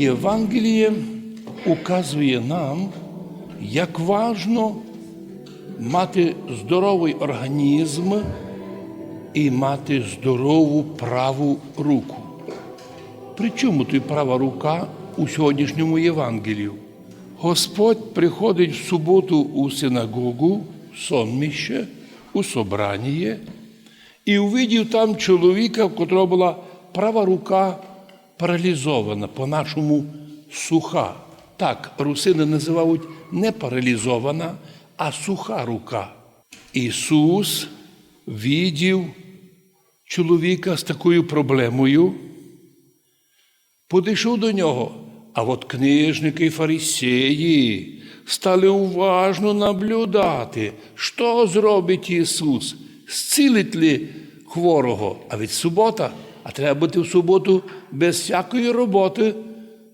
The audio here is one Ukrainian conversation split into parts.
Євангеліє указує нам, як важно мати здоровий організм і мати здорову праву руку. Причому тут права рука у сьогоднішньому Євангелію? Господь приходить в суботу у синагогу, в сонмище, у собрання, і увидів там чоловіка, в котрого була права рука паралізована, по-нашому суха. Так, русини називають не паралізована, а суха рука. Ісус видів чоловіка з такою проблемою, Подійшов до нього, а от книжники і фарисеї стали уважно наблюдати, що зробить Ісус, зцілить ли хворого. А від субота, а треба бути в суботу без всякої роботи.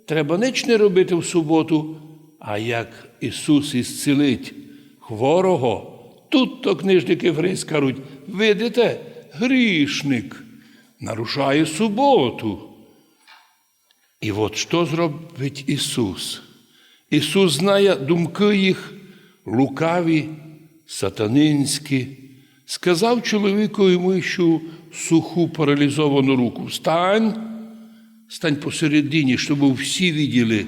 Треба ніч не робити в суботу. А як Ісус ісцілить хворого, тут то книжники фарисеї скажуть, видите, грішник нарушає суботу. І от що зробить Ісус? Ісус знає думки їх лукаві, сатанинські. Сказав чоловіку йому, що суху паралізовану руку. Встань, стань посередині, щоб всі виділи.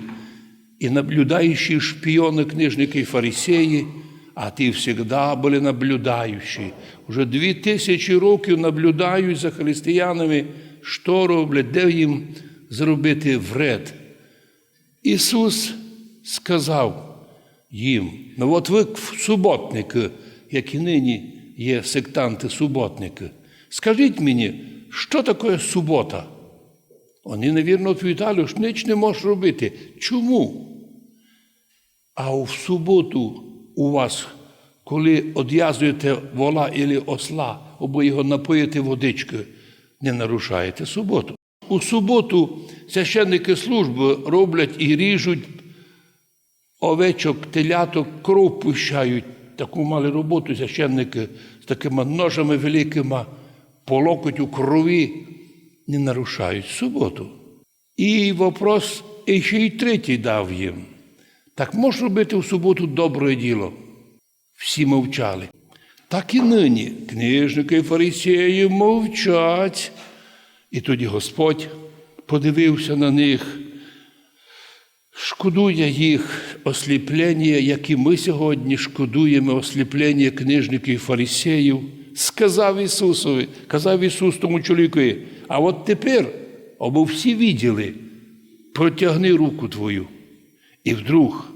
І наблюдаючі шпіони, книжники і фарисеї, а ті завжди були наблюдаючі. Уже дві тисячі років наблюдають за християнами, що роблять, де їм зробити вред. Ісус сказав їм, ну от ви суботники, як і нині є сектанти-суботники, скажіть мені, що таке субота? Вони, невірно, відповідали, що ніч не можеш робити. Чому? А в суботу у вас, коли одв'язуєте вола або осла, або його напоїте водичкою, не нарушаєте суботу. У суботу священники служби роблять і ріжуть овечок, теляток, кров пущають. Таку мали роботу священники з такими ножами великими, по локоть у крові не нарушають суботу. І вопрос і ще й третій дав їм. Так можеш робити в суботу добре діло? Всі мовчали. Так і нині книжники і фарисеї мовчать. І тоді Господь подивився на них, шкодує їх осліплення, як і ми сьогодні шкодуємо осліплення книжників і фарисеїв. Сказав Ісусові, казав Ісус тому чоловікові, а от тепер, або всі виділи, протягни руку твою. І вдруг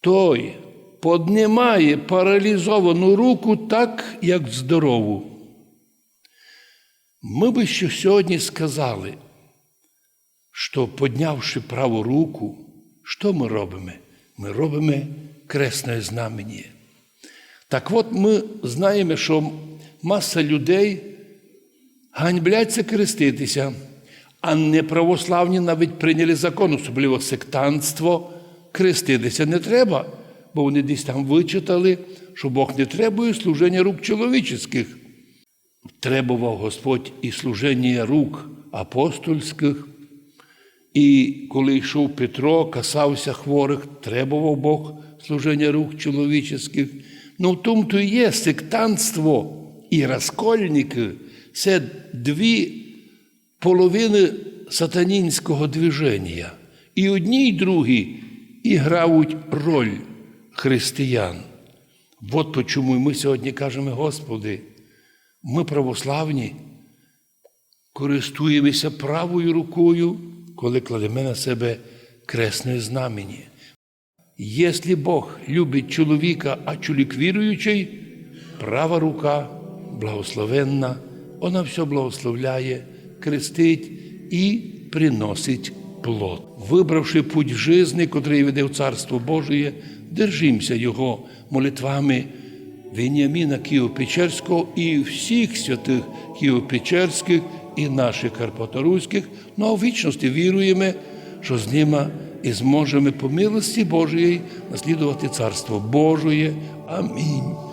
той поднимає паралізовану руку так, як здорову. Ми би ще сьогодні сказали, що піднявши праву руку, що ми робимо? Ми робимо кресне знамення. Так от ми знаємо, що маса людей ганьбляться креститися, а неправославні навіть прийняли закон, особливо сектантство, креститися не треба, бо вони десь там вичитали, що Бог не требує служення рук чоловічих. Требував Господь і служення рук апостольських, і коли йшов Петро, касався хворих, требував Бог служення рук чоловічих. Ну в тому то і є сектантство і розкольники це дві половини сатанінського движення. І одні, і другі і грають роль християн. От чому ми сьогодні кажемо, Господи. Ми православні користуємося правою рукою, коли кладемо на себе кресне знамені. Якщо Бог любить чоловіка, а чоловік віруючий, права рука благословенна, вона все благословляє, крестить і приносить плод. Вибравши путь жизни, котрий веде в Царство Божие, держимося Його молитвами. Веніаміна Києво-Печерського і всіх святих Києво-Печерських і наших Карпаторуських, ну а в вічності віруємо, що з ними і зможемо по милості Божої наслідувати Царство Божої. Амінь.